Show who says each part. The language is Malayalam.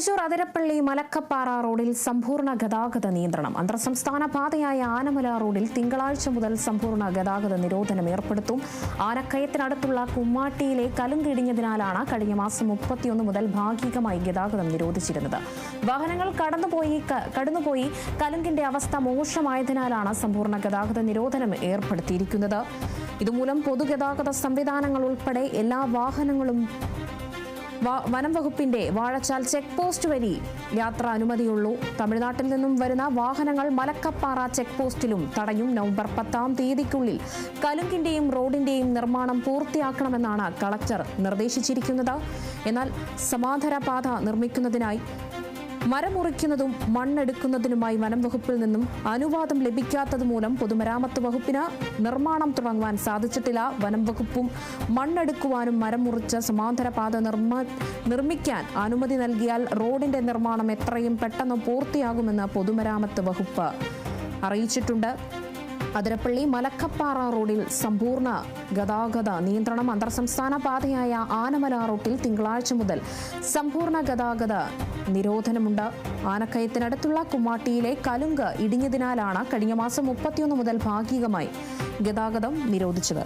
Speaker 1: തൃശൂർ അതിരപ്പള്ളി മലക്കപ്പാറ റോഡിൽ സമ്പൂർണ ഗതാഗത നിയന്ത്രണം. അന്തർ സംസ്ഥാന പാതയായ ആനമല റോഡിൽ തിങ്കളാഴ്ച മുതൽ സമ്പൂർണ ഗതാഗത നിരോധനം ഏർപ്പെടുത്തും. ആനക്കയത്തിനടുത്തുള്ള കുമ്മാട്ടിയിലെ കലുങ്കിടിഞ്ഞതിനാലാണ് കഴിഞ്ഞ മാസം മുപ്പത്തിയൊന്ന് മുതൽ ഭാഗികമായി ഗതാഗതം നിരോധിച്ചിരുന്നത്. വാഹനങ്ങൾ കടന്നുപോയി കടന്നുപോയി. കലുങ്കിന്റെ അവസ്ഥ മോശമായതിനാലാണ് സമ്പൂർണ ഗതാഗത നിരോധനം ഏർപ്പെടുത്തിയിരിക്കുന്നത്. ഇതുമൂലം പൊതുഗതാഗത സംവിധാനങ്ങൾ ഉൾപ്പെടെ എല്ലാ വാഹനങ്ങളും വനം വകുപ്പിന്റെ വാഴച്ചാൽ ചെക്ക് പോസ്റ്റ് വഴി യാത്ര അനുമതിയുള്ളൂ തമിഴ്നാട്ടിൽ നിന്നും വരുന്ന വാഹനങ്ങൾ മലക്കപ്പാറ ചെക്ക് പോസ്റ്റിലും തടയും നവംബർ പത്താം തീയതിക്കുള്ളിൽ. കലുങ്കിന്റെയും റോഡിന്റെയും നിർമ്മാണം പൂർത്തിയാക്കണമെന്നാണ് കളക്ടർ നിർദ്ദേശിച്ചിരിക്കുന്നത്. എന്നാൽ സമാന്തര പാത നിർമ്മിക്കുന്നതിനായി മരം മുറിക്കുന്നതും മണ്ണെടുക്കുന്നതിനുമായി വനം വകുപ്പിൽ നിന്നും അനുവാദം ലഭിക്കാത്തത് മൂലം പൊതുമരാമത്ത് വകുപ്പിന് നിർമ്മാണം തുടങ്ങുവാൻ സാധിച്ചിട്ടില്ല. വനം വകുപ്പും മണ്ണെടുക്കുവാനും മരം മുറിച്ച് സമാന്തര പാത നിർമ്മ നിർമ്മിക്കാൻ അനുമതി നൽകിയാൽ റോഡിന്റെ നിർമ്മാണം എത്രയും പെട്ടെന്ന് പൂർത്തിയാകുമെന്ന് പൊതുമരാമത്ത് വകുപ്പ് അറിയിച്ചിട്ടുണ്ട്. അതിരപ്പള്ളി മലക്കപ്പാറ റോഡിൽ സമ്പൂർണ ഗതാഗത നിയന്ത്രണം. അന്തർ സംസ്ഥാന പാതയായ ആനമല റൂട്ടിൽ തിങ്കളാഴ്ച മുതൽ സമ്പൂർണ ഗതാഗത നിരോധനമുണ്ട്. ആനക്കയത്തിനടുത്തുള്ള കുമ്മാട്ടിയിലെ കലുങ്ക് ഇടിഞ്ഞതിനാലാണ് കഴിഞ്ഞ മാസം മുപ്പത്തിയൊന്ന് മുതൽ ഭാഗികമായി ഗതാഗതം നിരോധിച്ചത്.